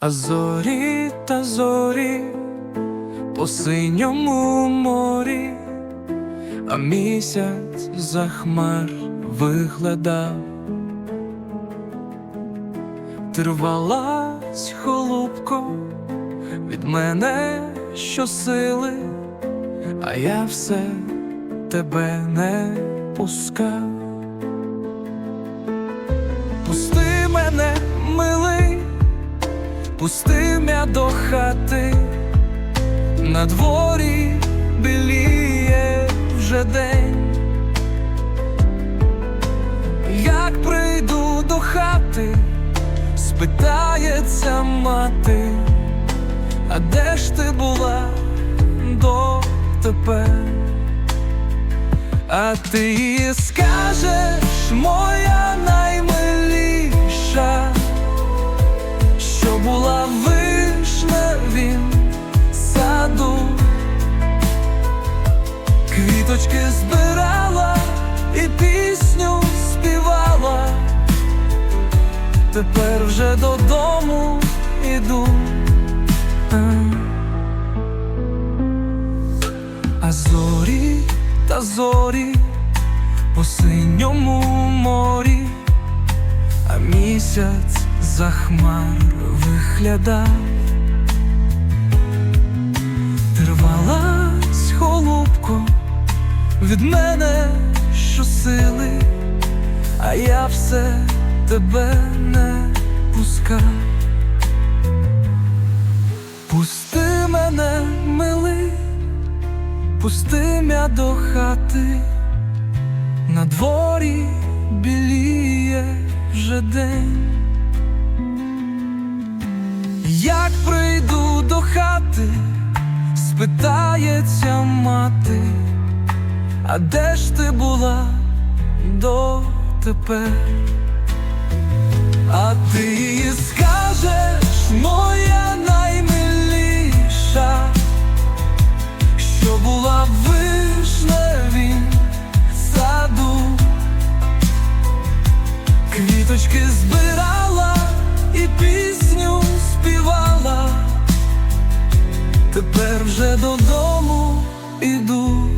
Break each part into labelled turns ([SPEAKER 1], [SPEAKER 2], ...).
[SPEAKER 1] А зорі та зорі по синьому морі, а місяць за хмар виглядав. Ти рвалась, холубко, від мене щосили, а я все тебе не пускав. Пусти пусти м'я до хати, на дворі біліє вже день. Як прийду до хати, спитається мати, а де ж ти була дотепер? А ти скажеш, моя наймиліша, була вишневім саду, квіточки збирала і пісню співала, тепер вже додому іду. А зорі та зорі по синьому морі, а місяць за хмар виглядав. Ти рвалась, голубко, від мене щосили, а я все тебе не пускав. Пусти мене, милий, пусти м'я до хати, на дворі біліє вже день. Як прийду до хати, спитається мати, а де ж ти була дотепер? А ти їй скажеш, моя наймиліша, що була в вишневім саду, квіточки збирала і пісню співала, тепер вже додому іду.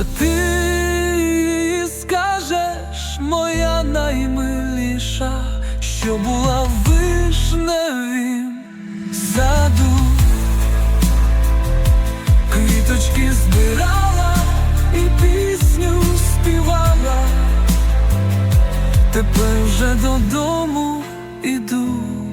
[SPEAKER 1] А ти скажеш, моя наймиліша, що була в вишневім саду, квіточки збирала і пісню співала, тепер вже додому іду.